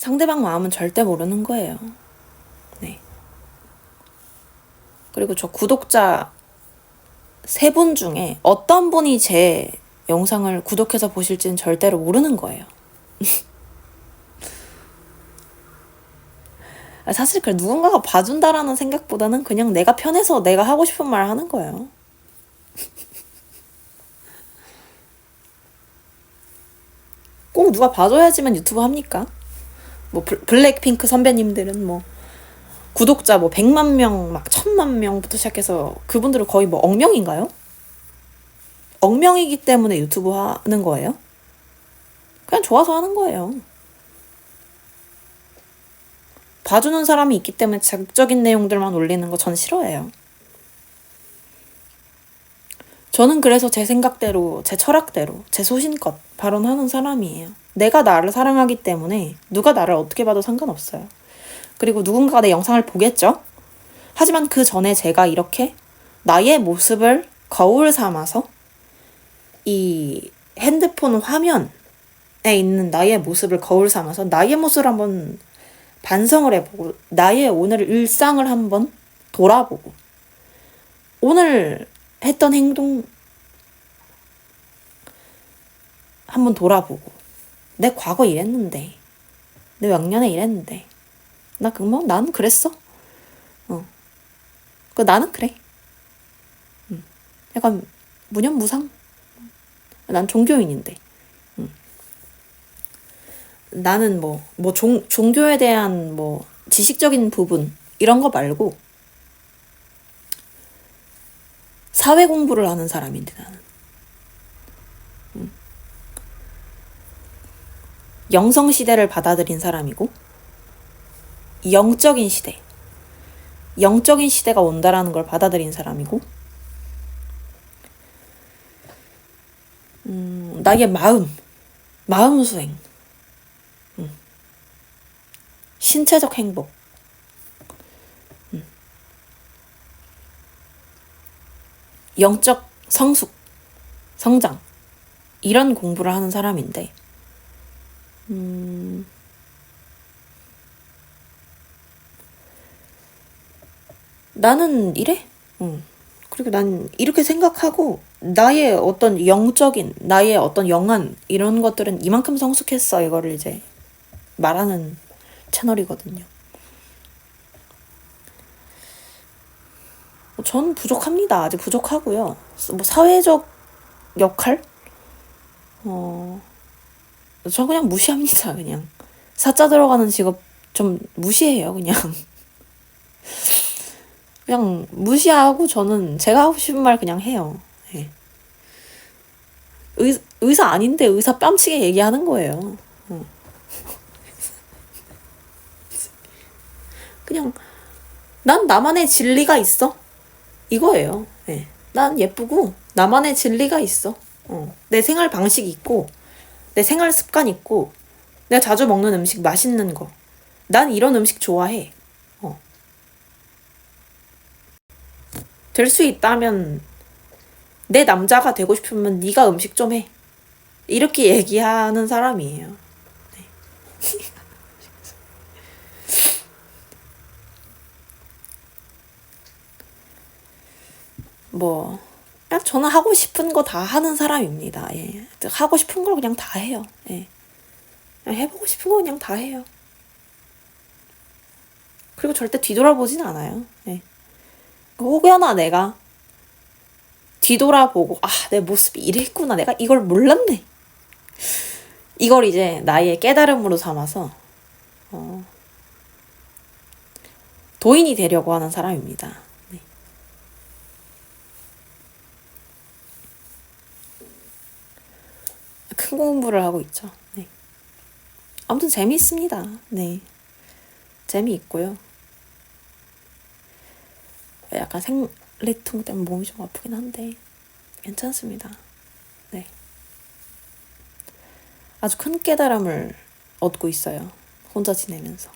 상대방 마음은 절대 모르는 거예요. 네. 그리고 저 구독자 세 분 중에 어떤 분이 제 영상을 구독해서 보실지는 절대로 모르는 거예요. 아, 사실 그 누군가가 봐준다라는 생각보다는 그냥 내가 편해서 내가 하고 싶은 말 하는 거예요. 꼭 누가 봐줘야지만 유튜브 합니까? 뭐 블- 블랙핑크 선배님들은 뭐 구독자 뭐 100만 명, 막 1000만 명부터 시작해서 그분들은 거의 뭐 억명인가요? 억명이기 때문에 유튜브 하는 거예요? 그냥 좋아서 하는 거예요. 봐주는 사람이 있기 때문에 자극적인 내용들만 올리는 거 전 싫어해요. 저는 그래서 제 생각대로, 제 철학대로, 제 소신껏 발언하는 사람이에요. 내가 나를 사랑하기 때문에 누가 나를 어떻게 봐도 상관없어요. 그리고 누군가가 내 영상을 보겠죠? 하지만 그 전에 제가 이렇게 나의 모습을 거울 삼아서 이 핸드폰 화면에 있는 나의 모습을 거울 삼아서 나의 모습을 한번 반성을 해보고 나의 오늘 일상을 한번 돌아보고 오늘 했던 행동 한번 돌아보고 내 과거 이랬는데 내 작년에 이랬는데 나 그뭐 나는 그랬어 어. 그 나는 그래 음. 약간 무념무상 난 종교인인데 음. 나는 뭐, 뭐 종, 종교에 대한 뭐 지식적인 부분 이런 거 말고 사회 공부를 하는 사람인데 나는 음. 영성 시대를 받아들인 사람이고 영적인 시대 영적인 시대가 온다라는 걸 받아들인 사람이고 음, 나의 마음 마음 수행 음. 신체적 행복 영적 성숙 성장 이런 공부를 하는 사람인데 음, 나는 이래. 응. 그리고 난 이렇게 생각하고 나의 어떤 영적인 나의 어떤 영안 이런 것들은 이만큼 성숙했어 이거를 이제 말하는 채널이거든요. 전 부족합니다. 아직 부족하고요. 뭐 사회적 역할? 어, 저 그냥 무시합니다. 그냥 사자 들어가는 직업 좀 무시해요. 그냥 그냥 무시하고 저는 제가 하고 싶은 말 그냥 해요. 예. 의, 의사 아닌데 의사 뺨치게 얘기하는 거예요. 어. 그냥 난 나만의 진리가 있어. 이거예요. 예. 난 예쁘고 나만의 진리가 있어. 어. 내 생활 방식 있고 내 생활 습관 있고 내가 자주 먹는 음식 맛있는 거. 난 이런 음식 좋아해. 어. 될 수 있다면 내 남자가 되고 싶으면 네가 음식 좀 해. 이렇게 얘기하는 사람이에요. 네. 뭐 그냥 저는 하고 싶은 거 다 하는 사람입니다. 예. 하고 싶은 걸 그냥 다 해요. 예. 그냥 해보고 싶은 거 그냥 다 해요. 그리고 절대 뒤돌아보진 않아요. 예. 혹여나 내가 뒤돌아보고 아 내 모습이 이랬구나 내가 이걸 몰랐네 이걸 이제 나의 깨달음으로 삼아서 어, 도인이 되려고 하는 사람입니다. 네. 큰 공부를 하고 있죠. 네. 아무튼 재미있습니다. 네. 재미있고요. 약간 생리통 때문에 몸이 좀 아프긴 한데 괜찮습니다. 네. 아주 큰 깨달음을 얻고 있어요. 혼자 지내면서.